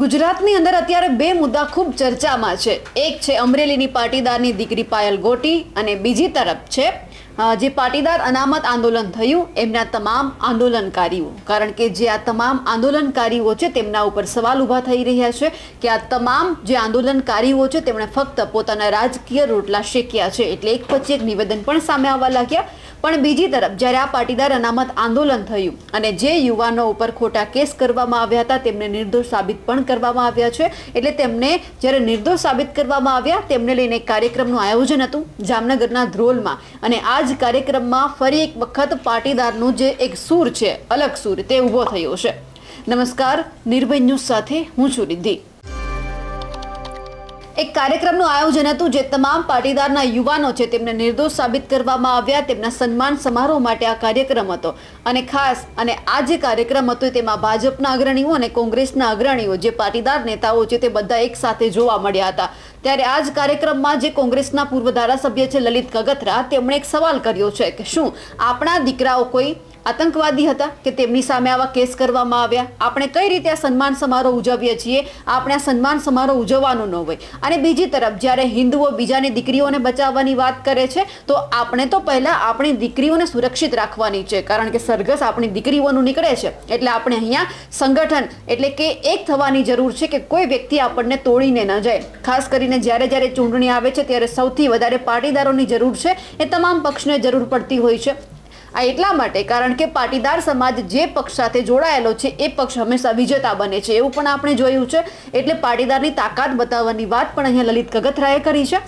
ગુજરાતની અંદર અત્યારે બે મુદ્દા ખૂબ ચર્ચામાં છે. એક છે અમરેલીની પાટીદારની દીકરી પાયલ ગોટી અને બીજી તરફ છે જે પાટીદાર અનામત આંદોલન થયું, એમના તમામ આંદોલનકારીઓ. કારણ કે જે આ તમામ આંદોલનકારીઓ છે, તેમના ઉપર સવાલ ઊભા થઈ રહ્યા છે કે આ તમામ જે આંદોલનકારીઓ છે, તેમણે ફક્ત પોતાના રાજકીય રોટલા શેક્યા છે. એટલે એક પછી એક નિવેદન પણ સામે આવવા લાગ્યા. પણ બીજી તરફ, જ્યારે આ પાટીદાર અનામત આંદોલન થયું અને જે યુવાનો ઉપર ખોટા કેસ કરવામાં આવ્યા હતા, તેમને નિર્દોષ સાબિત પણ કરવામાં આવ્યા છે. એટલે તેમને, જ્યારે નિર્દોષ સાબિત કરવામાં આવ્યા, તેમને લઈને કાર્યક્રમનું આયોજન હતું, જામનગરના ધ્રોલમાં. અને આ જ કાર્યક્રમમાં ફરી એક વખત પાટીદારનું જે એક સૂર છે, અલગ સૂર, તે ઊભો થયો છે. નમસ્કાર, નિર્ભય ન્યૂઝ સાથે હું છું રિદ્ધિ. એક કાર્યક્રમનું આયોજન હતું જે તમામ પાટીદારના યુવાનો છે તેમને નિર્દોષ સાબિત કરવામાં આવ્યા. તેમના સન્માન સમારોહ માટે આ કાર્યક્રમ હતો. અને ખાસ અને આ જે કાર્યક્રમ હતો તેમાં ભાજપના અગ્રણીઓ અને કોંગ્રેસના અગ્રણીઓ જે પાટીદાર નેતાઓ છે તે બધા એક સાથે જોવા મળ્યા હતા. ત્યારે આ જ કાર્યક્રમમાં જે કોંગ્રેસના પૂર્વ ધારાસભ્ય છે લલિત કગથરા, તેમણે એક સવાલ કર્યો છે કે શું આપણા દીકરાઓ કોઈ આતંકવાદી હતા કે તેમની સામે આવા કેસ કરવામાં આવ્યા? આપણે કઈ રીતે આ સન્માન સમારોહ ઉજવીએ છીએ? આપણે આ સન્માન સમારોહ ઉજવવાનો ન હોય. અને બીજી તરફ, જ્યારે હિન્દુઓ બીજાની દીકરીઓને બચાવવાની વાત કરે છે, તો આપણે તો પહેલાં આપણી દીકરીઓને સુરક્ષિત રાખવાની છે, કારણ કે સરઘસ આપણી દીકરીઓનું નીકળે છે. એટલે આપણે અહીંયા સંગઠન એટલે કે એક થવાની જરૂર છે કે કોઈ વ્યક્તિ આપણને તોડીને ન જાય. ખાસ કરીને જ્યારે જ્યારે ચૂંટણી આવે છે, ત્યારે સૌથી વધારે પાટીદારોની જરૂર છે એ તમામ પક્ષને જરૂર પડતી હોય છે. આ એટલા માટે કારણ કે પાટીદાર સમાજ જે પક્ષ સાથે જોડાયેલો છે, એ પક્ષ હંમેશા વિજેતા બને છે. એવું પણ આપણે જોયું છે. એટલે પાટીદારની તાકાત બતાવવાની વાત પણ અહીંયા લલિત કગથરાએ કરી છે.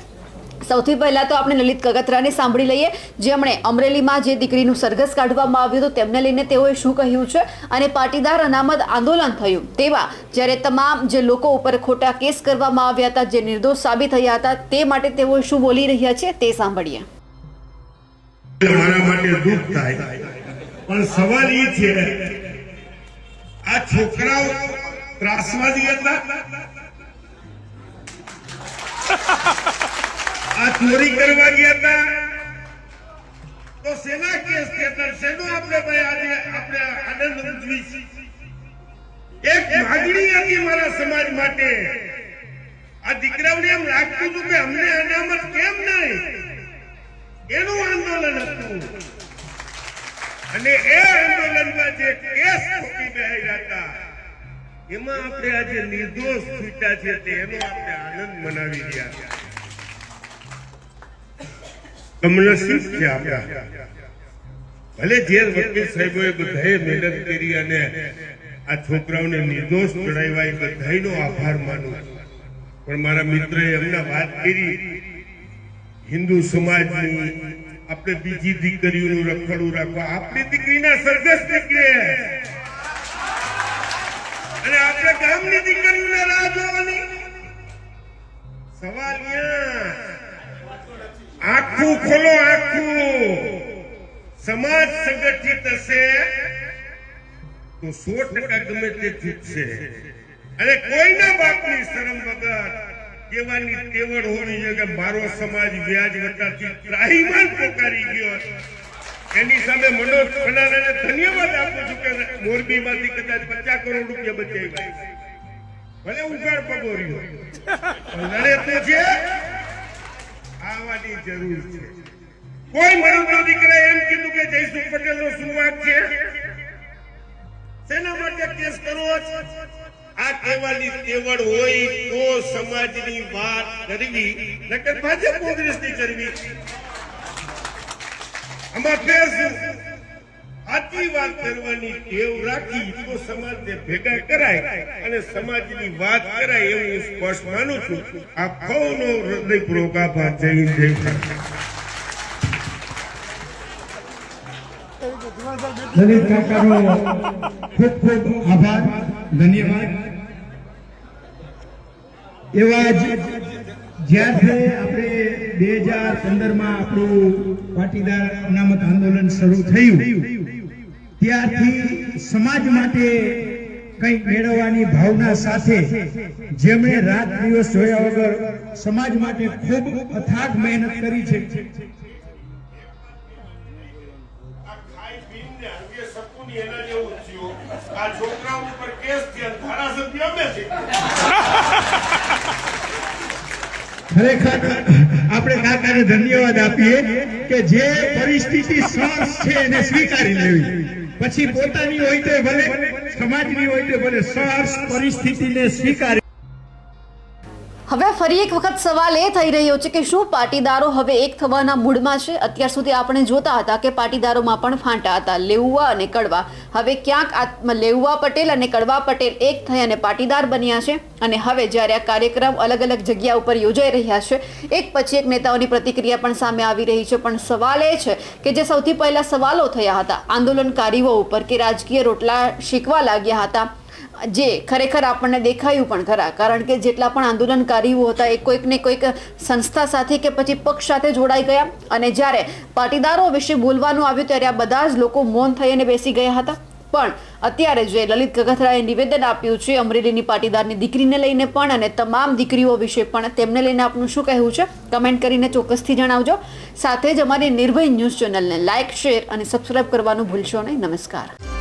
સૌથી પહેલાં તો આપણે લલિત કગથરાને સાંભળી લઈએ. જેમણે અમરેલીમાં જે દીકરીનું સરઘસ કાઢવામાં આવ્યું હતું, તેમને લઈને તેઓએ શું કહ્યું છે? અને પાટીદાર અનામત આંદોલન થયું. તેવા જ્યારે તમામ જે લોકો ઉપર ખોટા કેસ કરવામાં આવ્યા હતા, જે નિર્દોષ સાબિત થયા હતા, તે માટે તેઓ શું બોલી રહ્યા છે તે સાંભળીએ. મારા માટે દુઃખ થાય. પણ સવાલ એ છે, આ છોકરાઓ ત્રાસવાદી હતા? આ ચોરી કરવા ગયા હતા? તો સેના કેસ થયા શેનો આપણે ભાઈ આજે આપણે આનંદ ઉજવી? એક માગણી હતી મારા સમાજ માટે. આ દીકરાઓને એમ લાગતું હતું કે અમને અનામત કેમ નહીં? એનું આંદોલન હતું. અને એ આંદોલનમાં જે કેસ ખોટી બેહાડ્યા હતા, એમાં આપણે આજે નિર્દોષ છૂટ્યા છે તેનો આપણે આનંદ મનાવી રહ્યા છે કમનસીબ છે મહેનત કરી અને આ છોકરાઓને નિર્દોષ ચડાવ્યા એ બધાનો આભાર માનું પણ મારા મિત્રએ એમના વાત હિન્દુ સમાજની આપણે બીજી દીકરીઓનું રખડું રાખવા આપણી દીકરીના સરઘસ નીકળે અને આપણે ગામની દીકરીઓને રાહ જોવાની. સવાલ આખું ખોલો આખું. સમાજ સંગઠિત હશે તો સો ટકા ગમે તે જીતશે અને કોઈના બાપની શરમ વગર કહેવાની તેવડ હોવી જોઈએ કે મારો સમાજ વ્યાજ વટાથી ત્રાહીમાન પોકારી ગયો એની સામે મનોજ ખનારાને ધન્યવાદ આપું છું કે મોરબીમાંથી કદાચ પચાસ કરોડ રૂપિયા બચાવ્યા ભલે ઉગાડ પગો રહ્યો પણ લડે તો છે. આવવાની જરૂર છે. કોઈ મરુદનો દીકરા એમ કીધું કે જયસુ પટેલ નો શું વાત છે? શેના માટે કેસ કરવો છે? કહેવાની તેવડ હોય તો સમાજની વાત કરવી, નકર ભાજપ કોંગ્રેસની કરવી. આમાં ફેર શું? સાચી વાત કરવાની ટેવ રાખી તો સમાજને ભેગા કરાય અને સમાજની વાત કરાય એવું હું સ્પષ્ટ માનું છું. આ ફૌનો હૃદયપૂર્વક આભાર. જય જય લલિત કાકાનો ખૂબ ખૂબ આભાર, ધન્યવાદ. એવા જ જ્યારથી આપણે બે હજાર પંદરમાં આપણું પાટીદાર અનામત આંદોલન શરૂ થયું. ત્યારથી સમાજ માટે કંઈક મેળવવાની ભાવના સાથે જેમણે રાત દિવસ જોયા વગર સમાજ માટે ખૂબ અથાગ મહેનત કરી છે. શકુની એના જેવું થયું, આ છોકરા ઉપર કેસ થયા, ધારાસભ્ય અમે છે. ખરેખર આપણે કાકાને ધન્યવાદ આપીએ કે જે પરિસ્થિતિ સહજ છે એને સ્વીકારી લેવી. પછી પોતાની હોય તો ભલે, સમાજની હોય તો ભલે સહર્ષ પરિસ્થિતિને સ્વીકારી હવે ફરી એક વખત સવાલ એ થઈ રહ્યો છે કે શું પાટીદારો હવે એક થવાના મૂડમાં છે? અત્યાર સુધી આપણે જોતા હતા કે પાટીદારોમાં પણ ફાંટા હતા. લેઉવા અને કડવા. હવે ક્યાંક આત્મા, લેઉવા પટેલ અને કડવા પટેલ એક થઈ અને પાટીદાર બન્યા છે અને હવે જ્યારે આ કાર્યક્રમ અલગ અલગ જગ્યા ઉપર યોજાઈ રહ્યા છે, એક પછી એક નેતાઓની પ્રતિક્રિયા પણ સામે આવી રહી છે. પણ સવાલ એ છે કે જે સૌથી પહેલાં સવાલો થયા હતા આંદોલનકારીઓ ઉપર કે રાજકીય રોટલા શીખવા લાગ્યા હતા જે ખરેખર આપણને દેખાયું પણ ખરા, કારણ કે જેટલા પણ આંદોલનકારીઓ હતા, એ કોઈકને કોઈક સંસ્થા સાથે કે પછી પક્ષ સાથે જોડાઈ ગયા અને જ્યારે પાટીદારો વિશે બોલવાનું આવ્યું ત્યારે આ બધા જ લોકો મૌન થઈને બેસી ગયા હતા. પણ અત્યારે જે લલિત કગથરાએ નિવેદન આપ્યું છે, અમરેલીની પાટીદારની દીકરીને લઈને પણ અને તમામ દીકરીઓ વિશે પણ, તેમને લઈને આપનું શું કહેવું છે? કમેન્ટ કરીને ચોક્કસથી જણાવજો. સાથે જ અમારી નિર્ભય ન્યૂઝ ચેનલને લાઇક શેર અને સબસ્ક્રાઇબ કરવાનું ભૂલશો નહીં. નમસ્કાર.